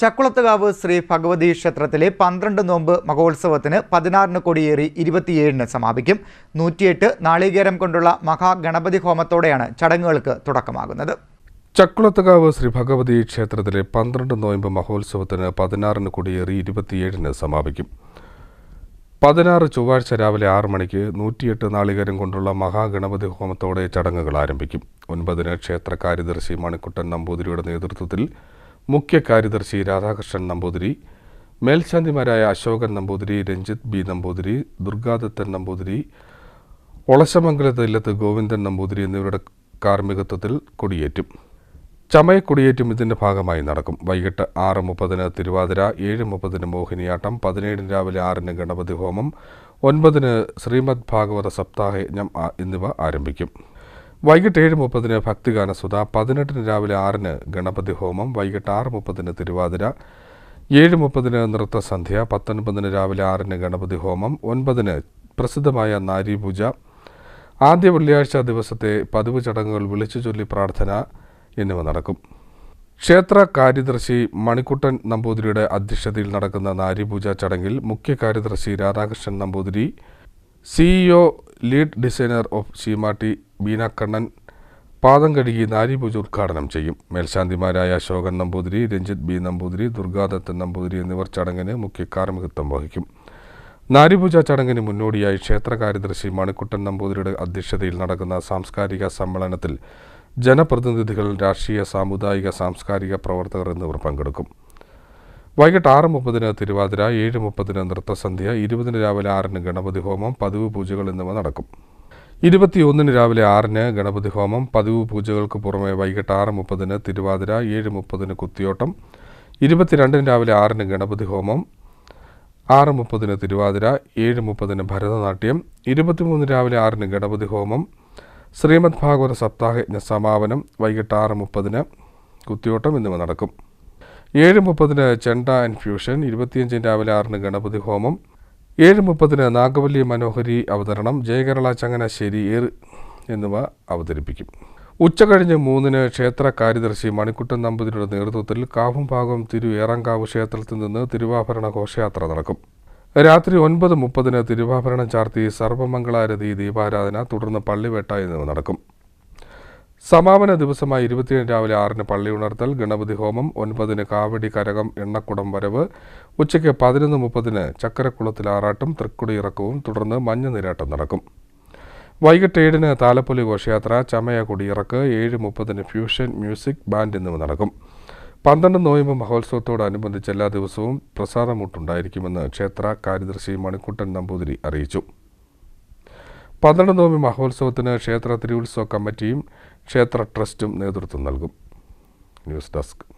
ചക്കുളത്തുകാവ് ശ്രീ ഭഗവതി ക്ഷേത്രത്തിലെ പന്ത്രണ്ട് നോമ്പ് മഹോത്സവത്തിന് പതിനാറിന് കൊടിയേറി ഇരുപത്തിയേഴിന് സമാപിക്കും. നൂറ്റിയെട്ട് നാളികേരം കൊണ്ടുള്ള മഹാഗണപതി ഹോമത്തോടെയാണ് ചടങ്ങുകൾക്ക് തുടക്കമാകുന്നത്. ചക്കുളത്തുകാവ് ശ്രീ ഭഗവതി ക്ഷേത്രത്തിലെ പന്ത്രണ്ട് നോയമ്പ് മഹോത്സവത്തിന് പതിനാറിന് കൊടിയേറി ഇരുപത്തിയേഴിന് സമാപിക്കും. പതിനാറ് ചൊവ്വാഴ്ച രാവിലെ ആറ് മണിക്ക് നൂറ്റിയെട്ട് നാളികേരം കൊണ്ടുള്ള മഹാഗണപതി ഹോമത്തോടെ ചടങ്ങുകൾ ആരംഭിക്കും. ഒൻപതിന് ക്ഷേത്ര കാര്യദർശി മണിക്കുട്ടൻ നമ്പൂതിരിയുടെ നേതൃത്വത്തിൽ മുഖ്യ കാര്യദർശി രാധാകൃഷ്ണൻ നമ്പൂതിരി മേൽശാന്തിമാരായ അശോകൻ നമ്പൂതിരി രഞ്ജിത്ത് ബി നമ്പൂതിരി ദുർഗാദത്തൻ നമ്പൂതിരി ഒളശമംഗലത്ത് ഇല്ലത്ത് ഗോവിന്ദൻ നമ്പൂതിരി എന്നിവരുടെ കാർമ്മികത്വത്തിൽ കൊടിയേറ്റും. ചമയക്കൊടിയേറ്റും ഇതിന്റെ ഭാഗമായി നടക്കും. വൈകിട്ട് ആറ് മുപ്പതിന് തിരുവാതിര ഏഴ് മുപ്പതിന് മോഹിനിയാട്ടം പതിനേഴിന് രാവിലെ ആറിന് ഗണപതി ഹോമം ഒൻപതിന് ശ്രീമദ് ഭാഗവത സപ്താഹയജ്ഞം എന്നിവ ആരംഭിക്കും. വൈകിട്ട് ഏഴ് മുപ്പതിന് ഭക്തിഗാന സുധ പതിനെട്ടിന് രാവിലെ ആറിന് ഗണപതി ഹോമം വൈകിട്ട് ആറ് മുപ്പതിന് തിരുവാതിര ഏഴ് മുപ്പതിന് നൃത്തസന്ധ്യ പത്തൊൻപതിന് രാവിലെ ആറിന് ഗണപതി ഹോമം ഒൻപതിന് പ്രസിദ്ധമായ നാരീപൂജ ആദ്യ വെള്ളിയാഴ്ച ദിവസത്തെ പതിവ് ചടങ്ങുകൾ വിളിച്ചു ചൊല്ലി പ്രാർത്ഥന എന്നിവ നടക്കും. ക്ഷേത്ര കാര്യദർശി മണിക്കുട്ടൻ നമ്പൂതിരിയുടെ അധ്യക്ഷതയിൽ നടക്കുന്ന നാരീപൂജ ചടങ്ങിൽ മുഖ്യ കാര്യദർശി Radhakrishnan Namboothiri CEO lead designer of Cheematti Beena Kannan പാദം കഴുകി നാരീപൂജ ഉദ്ഘാടനം ചെയ്യും. മേൽശാന്തിമാരായ അശോകൻ നമ്പൂതിരി രഞ്ജിത് ബി നമ്പൂതിരി ദുർഗാദത്തൻ നമ്പൂതിരി എന്നിവർ ചടങ്ങിന് മുഖ്യ കാർമ്മികത്വം വഹിക്കും. നാരിപൂജ ചടങ്ങിന് മുന്നോടിയായി ക്ഷേത്ര കാര്യദർശി മണിക്കുട്ടൻ നമ്പൂതിരിയുടെ അധ്യക്ഷതയിൽ നടക്കുന്ന സാംസ്കാരിക സമ്മേളനത്തിൽ ജനപ്രതിനിധികൾ രാഷ്ട്രീയ സാമുദായിക സാംസ്കാരിക പ്രവർത്തകർ എന്നിവർ പങ്കെടുക്കും. വൈകിട്ട് ആറ് മുപ്പതിന് തിരുവാതിര ഏഴ് മുപ്പതിന് നൃത്തസന്ധ്യ ഇരുപതിന് രാവിലെ ആറിന് ഗണപതി ഹോമം പതിവ് പൂജകൾ എന്നിവ നടക്കും. ഇരുപത്തിയൊന്നിന് രാവിലെ ആറിന് ഗണപതി ഹോമം പതിവ് പൂജകൾക്ക് പുറമെ വൈകിട്ട് ആറ് മുപ്പതിന് തിരുവാതിര ഏഴ് മുപ്പതിന് കുത്തിയോട്ടം ഇരുപത്തിരണ്ടിന് രാവിലെ ആറിന് ഗണപതി ഹോമം ആറ് മുപ്പതിന് തിരുവാതിര ഏഴ് മുപ്പതിന് ഭരതനാട്യം ഇരുപത്തിമൂന്ന് രാവിലെ ആറിന് ഗണപതി ഹോമം ശ്രീമദ് ഭാഗവത സപ്താഹയജ്ഞ സമാപനം വൈകിട്ട് ആറ് മുപ്പതിന് കുത്തിയോട്ടം എന്നിവ നടക്കും. ഏഴ് മുപ്പതിന് ചെണ്ട ഇൻഫ്യൂഷൻ ഫ്യൂഷൻ ഇരുപത്തിയഞ്ചിന് രാവിലെ ആറിന് ഗണപതി ഹോമം ഏഴ് മുപ്പതിന് നാഗവല്ലി മനോഹരി അവതരണം ജയകേരള ചങ്ങനാശ്ശേരി ഏർ എന്നിവ അവതരിപ്പിക്കും. ഉച്ചകഴിഞ്ഞ് മൂന്നിന് ക്ഷേത്ര കാര്യദർശി മണിക്കുട്ടൻ നമ്പൂതിരിയുടെ നേതൃത്വത്തിൽ കാവും ഭാഗം തിരു ഏറങ്കാവ് ക്ഷേത്രത്തിൽ നിന്ന് തിരുവാഭരണ ഘോഷയാത്ര നടക്കും. രാത്രി ഒൻപത് മുപ്പതിന് തിരുവാഭരണം ചാർത്തി സർവമംഗളാരതി ദീപാരാധന തുടർന്ന് പള്ളിവേട്ട എന്നിവ നടക്കും. സമാപന ദിവസമായ ഇരുപത്തിയേഴ് രാവിലെ ആറിന് പള്ളി ഉണർത്തൽ ഗണപതി ഹോമം ഒൻപതിന് കാവടി കരകം എണ്ണക്കുടം വരവ് ഉച്ചയ്ക്ക് പതിനൊന്ന് മുപ്പതിന് ചക്കരക്കുളത്തിൽ ആറാട്ടും തൃക്കുടി ഇറക്കവും തുടർന്ന് മഞ്ഞ നിരാട്ടം നടക്കും. വൈകിട്ട് ഏഴിന് താലപ്പൊലി ഘോഷയാത്ര ചമയ കുടിയിറക്ക് ഏഴ് മുപ്പതിന് ഫ്യൂഷൻ മ്യൂസിക് ബാൻഡ് എന്നിവ നടക്കും. പന്ത്രണ്ട് നോയമ്പ് മഹോത്സവത്തോടനുബന്ധിച്ച് എല്ലാ ദിവസവും പ്രസാദമൂട്ടുണ്ടായിരിക്കുമെന്ന് ക്ഷേത്ര കാര്യദർശി മണിക്കുട്ടൻ നമ്പൂതിരി അറിയിച്ചു. പന്ത്രണ്ട് മഹോത്സവത്തിന് ക്ഷേത്ര തിരുവുത്സവ കമ്മിറ്റിയും ക്ഷേത്ര ട്രസ്റ്റും നേതൃത്വം നൽകും. News desk.